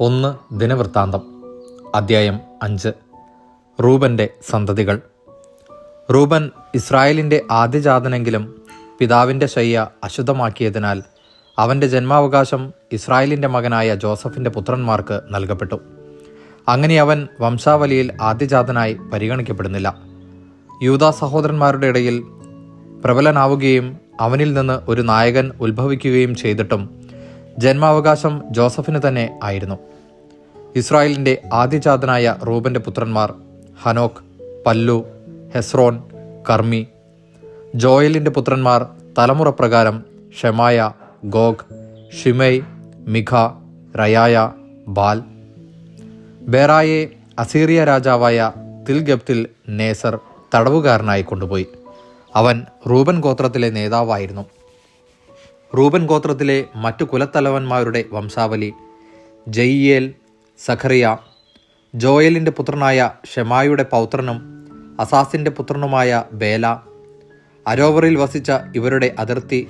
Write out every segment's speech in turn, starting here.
ഒന്ന് ദിനവൃത്താന്തം. അദ്ധ്യായം അഞ്ച്. റൂബന്റെ സന്തതികൾ. റൂബൻ ഇസ്രായേലിന്റെ ആദ്യജാതനെങ്കിലും പിതാവിന്റെ ശയ്യ അശുദ്ധമാക്കിയതിനാൽ അവന്റെ ജന്മാവകാശം ഇസ്രായേലിന്റെ മകനായ ജോസഫിന്റെ പുത്രന്മാർക്ക് നൽകപ്പെട്ടു. അങ്ങനെ അവൻ വംശാവലിയിൽ ആദ്യജാതനായി പരിഗണിക്കപ്പെടുന്നില്ല. യൂതാ സഹോദരന്മാരുടെ ഇടയിൽ പ്രബലനാവുകയും അവനിൽ നിന്ന് ഒരു നായകൻ ഉത്ഭവിക്കുകയും ചെയ്തിട്ടും ജന്മാവകാശം ജോസഫിന് തന്നെ ആയിരുന്നു. ഇസ്രായേലിന്റെ ആദ്യജാതനായ റൂബന്റെ പുത്രന്മാർ ഹനോക്ക് പല്ലു ഹെസ്രോൻ കർമ്മി. ജോയലിന്റെ പുത്രന്മാർ തലമുറ പ്രകാരം Shemaiah Gog Shimei Micah Reaiah Baal. ബേറായെ Assyria രാജാവായ തിൽഗപ്തിൽ നേസർ തടവുകാരനായി കൊണ്ടുപോയി. അവൻ റൂബൻ ഗോത്രത്തിലെ നേതാവായിരുന്നു. റൂബൻ ഗോത്രത്തിലെ മറ്റു കുലത്തലവന്മാരുടെ വംശാവലി ജയ്യേൽ സഖറിയ ജോയലിന്റെ പുത്രനായ ഷെമായുടെ പൗത്രനും അസാസിന്റെ പുത്രനുമായ ബേല അരോവറിൽ വസിച്ച ഇവരുടെ അതിർത്തി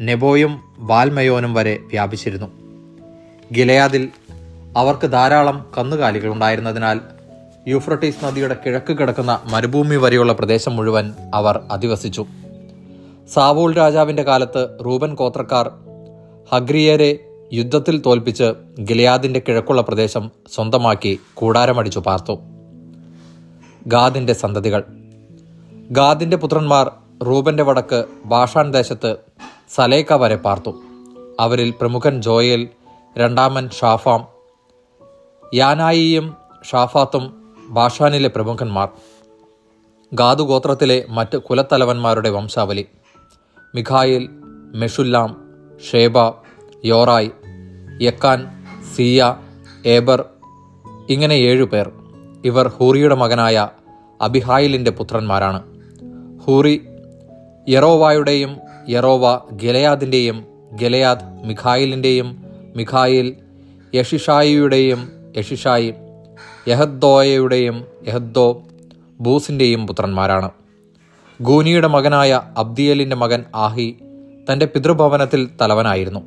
നെബോയും വാൽമയോനും വരെ വ്യാപിച്ചിരുന്നു. ഗിലയാദിൽ അവർക്ക് ധാരാളം കന്നുകാലികൾ ഉണ്ടായിരുന്നതിനാൽ യൂഫ്രട്ടീസ് നദിയുടെ കിഴക്ക് കിടക്കുന്ന മരുഭൂമി വരെയുള്ള പ്രദേശം മുഴുവൻ അവർ അധിവസിച്ചു. സാവൂൾ രാജാവിന്റെ കാലത്ത് റൂബൻ ഗോത്രക്കാർ ഹഗ്രിയരെ യുദ്ധത്തിൽ തോൽപ്പിച്ച് ഗിലിയാദിന്റെ കിഴക്കുള്ള പ്രദേശം സ്വന്തമാക്കി കൂടാരമടിച്ചു പാർത്തു. ഗാദിന്റെ സന്തതികൾ. ഗാദിന്റെ പുത്രന്മാർ റൂബന്റെ വടക്ക് ബാഷാൻ ദേശത്ത് സലേക്ക വരെ പാർത്തു. അവരിൽ പ്രമുഖൻ ജോയേൽ രണ്ടാമൻ ഷാഫാം യാനായിയും ഷാഫാത്തും ബാഷാനിലെ പ്രമുഖന്മാർ. ഗാദു ഗോത്രത്തിലെ മറ്റ് കുലത്തലവന്മാരുടെ വംശാവലി. Michael Meshullam Sheba Jorai Jacan Zia Eber ഇങ്ങനെ ഏഴു പേർ. ഇവർ ഹൂറിയുടെ മകനായ അബിഹായിലിന്റെ പുത്രന്മാരാണ്. ഹൂറി യറോവായുടെയും യറോവ ഗലയാദിന്റെയും ഗലയാദ് മിഖായിലിന്റെയും മിഖായിൽ യഷിഷായിയുടെയും യഷിഷായി യഹദ്ദോയയുടെയും യഹദ്ദോ ബൂസിന്റെയും പുത്രന്മാരാണ്. ഗൂനിയുടെ മകനായ അബ്ദിയലിന്റെ മകൻ ആഹി തന്റെ പിതൃഭവനത്തിൽ തലവനായിരുന്നു.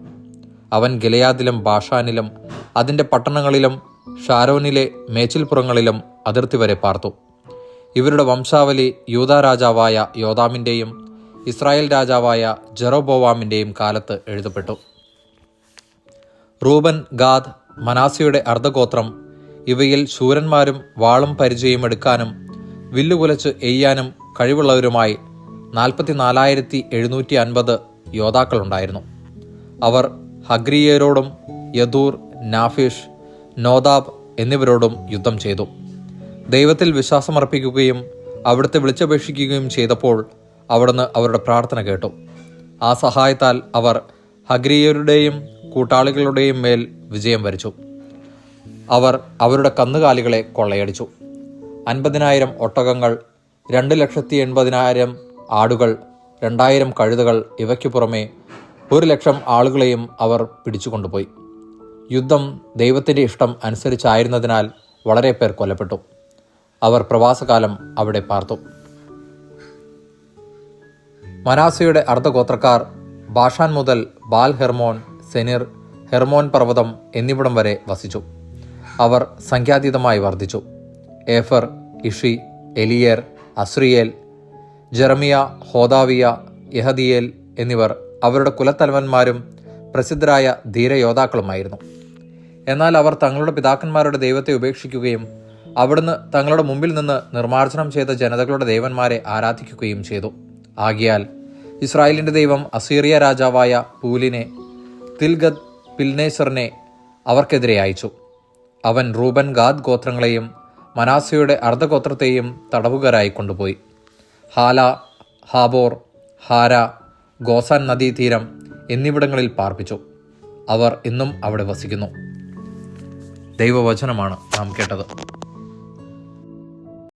അവൻ ഗലയാദിലും ബാഷാനിലും അതിന്റെ പട്ടണങ്ങളിലും ഷാരോനിലെ മേച്ചിൽപ്പുറങ്ങളിലും അതിർത്തി വരെ പാർത്തു. ഇവരുടെ വംശാവലി യൂതാ രാജാവായ യോദാമിന്റെയും ഇസ്രായേൽ രാജാവായ ജെറോബോവാമിന്റെയും കാലത്ത് എഴുതപ്പെട്ടു. റൂബൻ ഗാദ് മനാസിയുടെ അർദ്ധഗോത്രം ഇവയിൽ ശൂരന്മാരും വാളും പരിചയം എടുക്കാനും വില്ലുകുലച്ച് എയ്യാനും കഴിവുള്ളവരുമായി നാൽപ്പത്തി നാലായിരത്തി എഴുന്നൂറ്റി അൻപത് യോദ്ധാക്കളുണ്ടായിരുന്നു. അവർ ഹഗ്രിയരോടും യദൂർ നാഫിഷ് നോദാബ് എന്നിവരോടും യുദ്ധം ചെയ്തു. ദൈവത്തിൽ വിശ്വാസമർപ്പിക്കുകയും അവിടുത്തെ വിളിച്ചപേക്ഷിക്കുകയും ചെയ്തപ്പോൾ അവിടുന്ന് അവരുടെ പ്രാർത്ഥന കേട്ടു. ആ സഹായത്താൽ അവർ ഹഗ്രിയരുടെയും കൂട്ടാളികളുടെയും മേൽ വിജയം വരിച്ചു. അവർ അവരുടെ കന്നുകാലികളെ കൊള്ളയടിച്ചു. അൻപതിനായിരം ഒട്ടകങ്ങൾ രണ്ട് ലക്ഷത്തി എൺപതിനായിരം ആടുകൾ രണ്ടായിരം കഴുതകൾ ഇവയ്ക്കു പുറമെ ഒരു ലക്ഷം ആളുകളെയും അവർ പിടിച്ചുകൊണ്ടുപോയി. യുദ്ധം ദൈവത്തിന്റെ ഇഷ്ടം അനുസരിച്ചായിരുന്നതിനാൽ വളരെ പേർ കൊല്ലപ്പെട്ടു. അവർ പ്രവാസകാലം അവിടെ പാർത്തു. മനാസയുടെ അർദ്ധഗോത്രക്കാർ ബാഷാൻ മുതൽ ബാൽ ഹെർമോൻ സെനിർ ഹെർമോൻ പർവതം എന്നിവിടം വരെ വസിച്ചു. അവർ സംഖ്യാതീതമായി വർദ്ധിച്ചു. ഏഫർ ഇഷി എലിയേർ അസ്രിയേൽ ജെറമിയ ഹോദാവിയ യഹദിയേൽ എന്നിവർ അവരുടെ കുലത്തലവന്മാരും പ്രസിദ്ധരായ ധീരയോദ്ധാക്കളുമായിരുന്നു. എന്നാൽ അവർ തങ്ങളുടെ പിതാക്കന്മാരുടെ ദൈവത്തെ ഉപേക്ഷിക്കുകയും അവിടുന്ന് തങ്ങളുടെ മുമ്പിൽ നിന്ന് നിർമ്മാർജനം ചെയ്ത ജനതകളുടെ ദേവന്മാരെ ആരാധിക്കുകയും ചെയ്തു. ആകിയാൽ ഇസ്രായേലിന്റെ ദൈവം അസീറിയ രാജാവായ പൂലിനെ തിൽഗത് പിൽനേസറിനെ അവർക്കെതിരെ അയച്ചു. അവൻ റൂബൻ ഗാദ് ഗോത്രങ്ങളെയും മനാസയുടെ അർദ്ധഗോത്രത്തെയും തടവുകാരായി കൊണ്ടുപോയി. ഹാല ഹാബോർ ഹാര ഗോസാൻ നദീതീരം എന്നിവിടങ്ങളിൽ പാർപ്പിച്ചു. അവർ ഇന്നും അവിടെ വസിക്കുന്നു. ദൈവവചനമാണ് നാം കേട്ടത്.